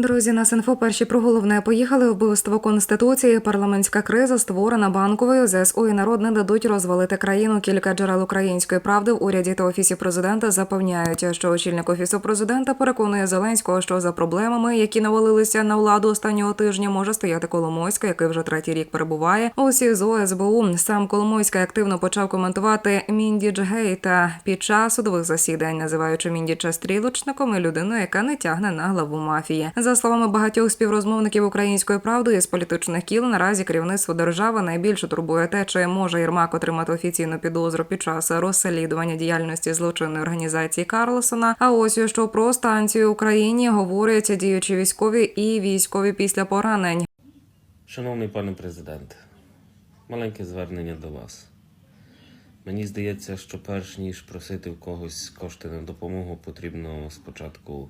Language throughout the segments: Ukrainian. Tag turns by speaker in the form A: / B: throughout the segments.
A: Друзі, на інфо перші про головне поїхали вбивство конституції. Парламентська криза створена банковою ЗСУ і народ не дадуть розвалити країну. Кілька джерел української правди в уряді та офісі президента запевняють, що очільник офісу президента переконує Зеленського, що за проблемами, які навалилися на владу останнього тижня, може стояти Коломойська, який вже третій рік перебуває у СІЗО СБУ. Сам Коломойський активно почав коментувати Міндіч Гейта під час судових засідань, називаючи Міндіча стрілочником і людиною, яка не тягне на главу мафії. За словами багатьох співрозмовників української правди із політичних кіл, наразі керівництво держави найбільше турбує те, чи може Єрмак отримати офіційну підозру під час розслідування діяльності злочинної організації Карлсона. А ось що про станцію Україні говорять діючі військові і військові після поранень.
B: Шановний пане президент, маленьке звернення до вас. Мені здається, що перш ніж просити в когось кошти на допомогу, потрібно спочатку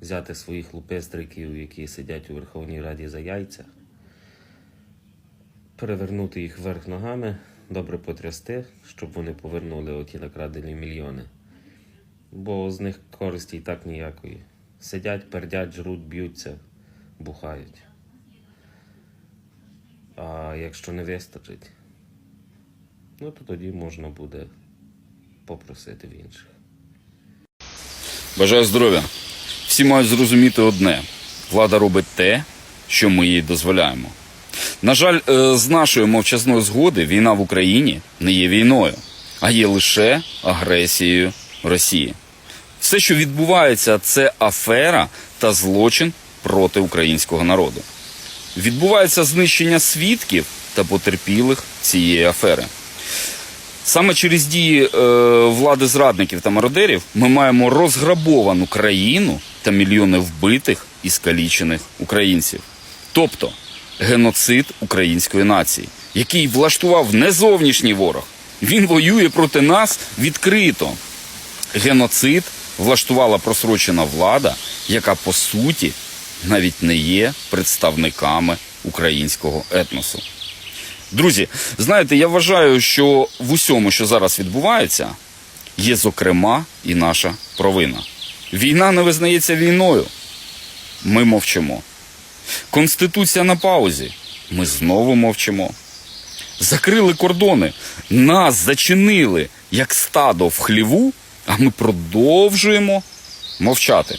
B: взяти своїх лупестриків, які сидять у Верховній Раді за яйця, перевернути їх вверх ногами, добре потрясти, щоб вони повернули оті накрадені мільйони. Бо з них користі і так ніякої. Сидять, пердять, жруть, б'ються, бухають. А якщо не вистачить, ну то тоді можна буде попросити в інших.
C: Бажаю здоров'я. Всі мають зрозуміти одне: влада робить те, що ми їй дозволяємо. На жаль, е, з нашої мовчазної згоди війна в Україні не є війною, а є лише агресією Росії. Все, що відбувається, це афера та злочин проти українського народу. Відбувається знищення свідків та потерпілих цієї афери. Саме через дії е, влади зрадників та мародерів ми маємо розграбовану країну та мільйони вбитих і скалічених українців. Тобто геноцид української нації, який влаштував не зовнішній ворог. Він воює проти нас відкрито. Геноцид влаштувала просрочена влада, яка по суті навіть не є представниками українського етносу. Друзі, знаєте, я вважаю, що в усьому, що зараз відбувається, є зокрема і наша провина. Війна не визнається війною. Ми мовчимо. Конституція на паузі. Ми знову мовчимо. Закрили кордони, нас зачинили як стадо в хліву, а ми продовжуємо мовчати.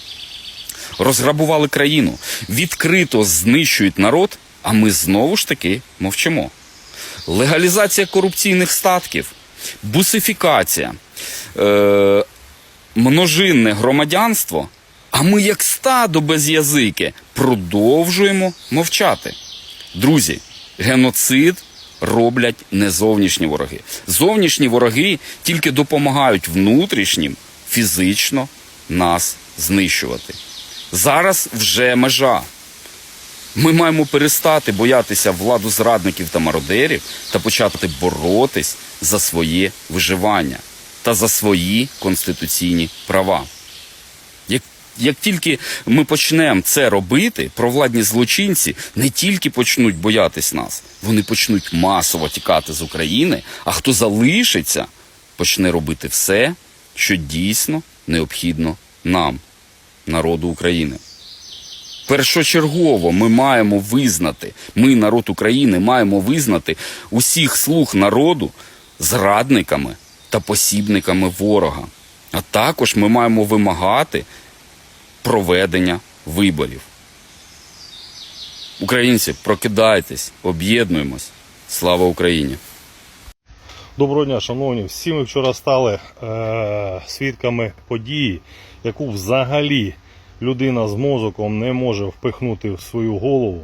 C: Розграбували країну, відкрито знищують народ, а ми знову ж таки мовчимо легалізація корупційних статків, бусифікація, е, множинне громадянство, а ми, як стадо без язики, продовжуємо мовчати. Друзі, геноцид роблять не зовнішні вороги. Зовнішні вороги тільки допомагають внутрішнім фізично нас знищувати. Зараз вже межа. Ми маємо перестати боятися владу зрадників та мародерів та почати боротись за своє виживання та за свої конституційні права. Як, як тільки ми почнемо це робити, провладні злочинці не тільки почнуть боятись нас, вони почнуть масово тікати з України, а хто залишиться, почне робити все, що дійсно необхідно нам, народу України. Першочергово ми маємо визнати, ми, народ України, маємо визнати усіх слуг народу зрадниками та посібниками ворога. А також ми маємо вимагати проведення виборів. Українці, прокидайтесь, об'єднуємось. Слава Україні!
D: Доброго дня, шановні. Всі ми вчора стали е, свідками події, яку взагалі людина з мозоком не може впихнути в свою голову.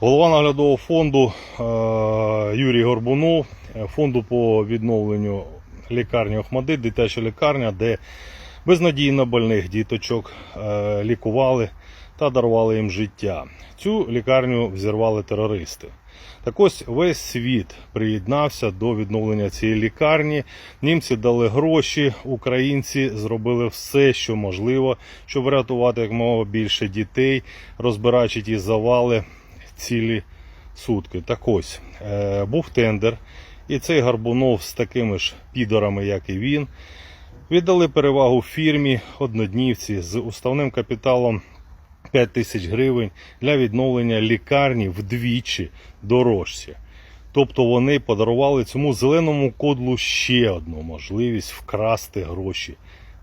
D: Голова наглядового фонду е, Юрій Горбунов, е, фонду по відновленню лікарні Охмадит, дитяча лікарня, де безнадійно больних діточок е, лікували та дарували їм життя. Цю лікарню взірвали терористи. Так ось весь світ приєднався до відновлення цієї лікарні. Німці дали гроші, українці зробили все, що можливо, щоб врятувати якомога більше дітей, розбираючи ті завали цілі сутки. Так ось е, був тендер, і цей Гарбунов з такими ж підорами, як і він, віддали перевагу фірмі одноднівці з уставним капіталом 5 тисяч гривень для відновлення лікарні вдвічі дорожче. Тобто вони подарували цьому зеленому кодлу ще одну можливість вкрасти гроші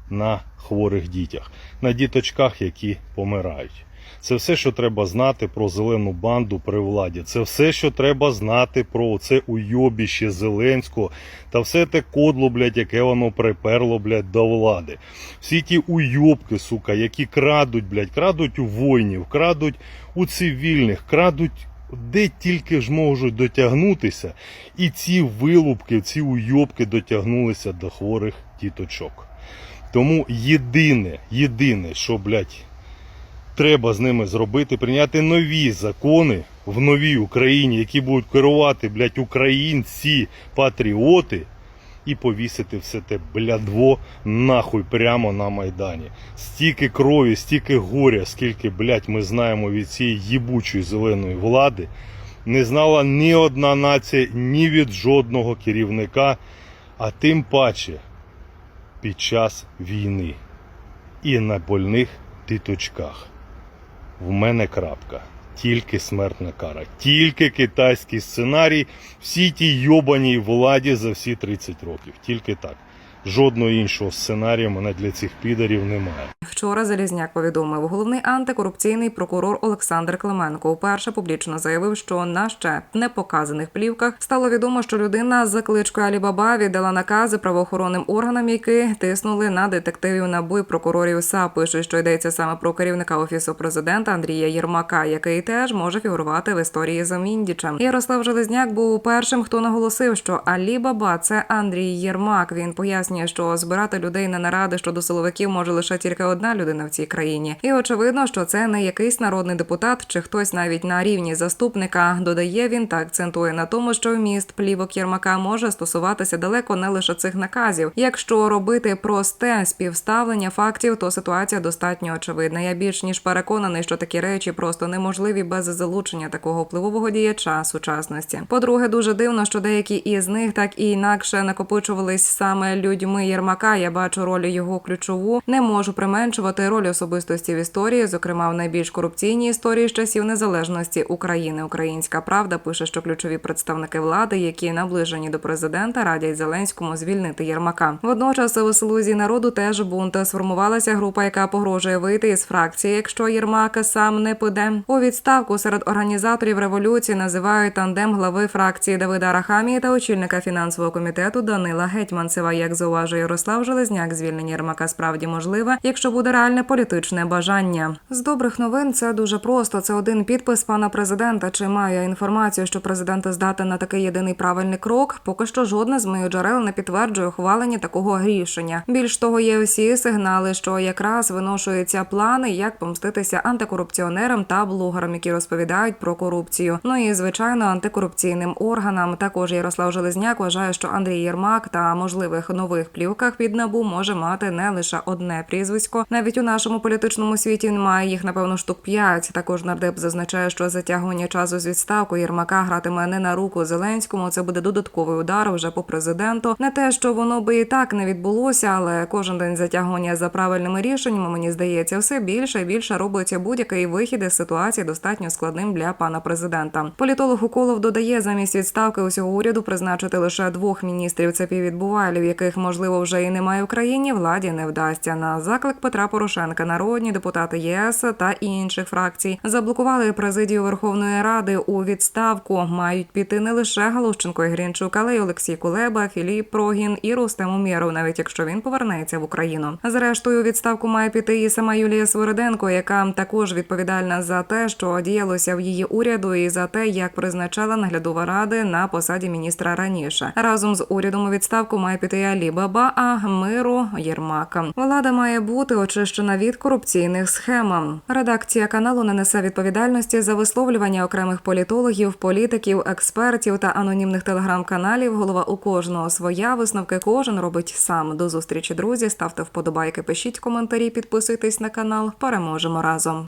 D: на хворих дітях, на діточках, які помирають. Це все, що треба знати про зелену банду при владі. Це все, що треба знати про це уйобіще Зеленського та все те кодло, блядь, яке воно приперло, блядь, до влади. Всі ті уйобки, сука, які крадуть, блядь, крадуть у воїнів, крадуть у цивільних, крадуть де тільки ж можуть дотягнутися. І ці вилупки, ці уйобки дотягнулися до хворих діточок. Тому єдине, єдине, що, блядь, треба з ними зробити, прийняти нові закони в новій Україні, які будуть керувати, блядь, українці, патріоти, і повісити все те блядво нахуй прямо на Майдані. Стільки крові, стільки горя, скільки, блядь, ми знаємо від цієї їбучої зеленої влади, не знала ні одна нація, ні від жодного керівника, а тим паче під час війни і на больних діточках. В мене крапка. Тільки смертна кара, тільки китайський сценарій, всі ті йобаній владі за всі 30 років. Тільки так. Жодного іншого сценарію мене для цих підарів немає.
A: Вчора Залізняк повідомив, головний антикорупційний прокурор Олександр Клименко вперше публічно заявив, що на ще не показаних плівках стало відомо, що людина з кличкою Алібаба віддала накази правоохоронним органам, які тиснули на детективів НАБУ і прокурорів САП. Пише, що йдеться саме про керівника офісу президента Андрія Єрмака, який теж може фігурувати в історії за Міндічем. Ярослав Железняк був першим, хто наголосив, що Алі Баба це Андрій Єрмак. Він пояснює, що збирати людей на наради щодо силовиків може лише тільки одна людина в цій країні. І очевидно, що це не якийсь народний депутат чи хтось навіть на рівні заступника. Додає він та акцентує на тому, що вміст плівок Єрмака може стосуватися далеко не лише цих наказів. Якщо робити просте співставлення фактів, то ситуація достатньо очевидна. Я більш ніж переконаний, що такі речі просто неможливі без залучення такого впливового діяча сучасності. По-друге, дуже дивно, що деякі із них так і інакше накопичувались саме людьми Єрмака. Я бачу роль його ключову. Не можу применшувати роль особистості в історії, зокрема в найбільш корупційній історії з часів незалежності України. Українська правда пише, що ключові представники влади, які наближені до президента, радять Зеленському звільнити Єрмака. Водночас у слузі народу теж бунт сформувалася група, яка погрожує вийти із фракції, якщо Єрмак сам не піде. У відставку серед організаторів революції називають тандем глави фракції Давида Арахамії та очільника фінансового комітету Данила Гетьманцева. Як зауважує Ярослав Железняк, звільнення Єрмака справді можливе, якщо буде реальне політичне бажання. З добрих новин це дуже просто. Це один підпис пана президента. Чи має інформацію, що президент здатен на такий єдиний правильний крок? Поки що жодне з моїх джерел не підтверджує ухвалення такого рішення. Більш того, є усі сигнали, що якраз виношуються плани, як помститися антикорупціонерам та блогерам, які розповідають про корупцію. Ну і звичайно, антикорупційним органам. Також Ярослав Железняк вважає, що Андрій Єрмак та можливих нових плівках під набу може мати не лише одне прізвисько. Навіть у нашому політичному світі немає їх, напевно, штук п'ять. Також нардеп зазначає, що затягування часу з відставку Єрмака гратиме не на руку Зеленському. Це буде додатковий удар вже по президенту. Не те, що воно би і так не відбулося, але кожен день затягування за правильними рішеннями, мені здається, все більше і більше робиться будь-який вихід із ситуації достатньо складним для пана президента. Політолог Уколов додає замість відставки усього уряду призначити лише двох міністрів. Це піввідбувалів, яких можливо вже і немає в країні. Владі не вдасться. На заклик Петра Порошенка народні депутати ЄС та інших фракцій заблокували президію Верховної Ради у відставку. Мають піти не лише Галущенко і Грінчук, але й Олексій Кулеба, Філіп Прогін і Рустем Умєров, навіть якщо він повернеться в Україну. Зрештою, відставку має піти і сама Юлія Свириденко, яка також відповідальна за те, що діялося в її уряду, і за те, як призначала наглядова ради на посаді міністра раніше. Разом з урядом у відставку має піти Алі Баба, миру Єрмака. Влада має бути очищена від корупційних схем. Редакція каналу не несе відповідальності за висловлювання окремих політологів, політиків, експертів та анонімних телеграм-каналів. Голова у кожного своя висновки кожен робить сам. До зустрічі, друзі. Ставте вподобайки, пишіть коментарі, підписуйтесь на канал. Переможемо разом.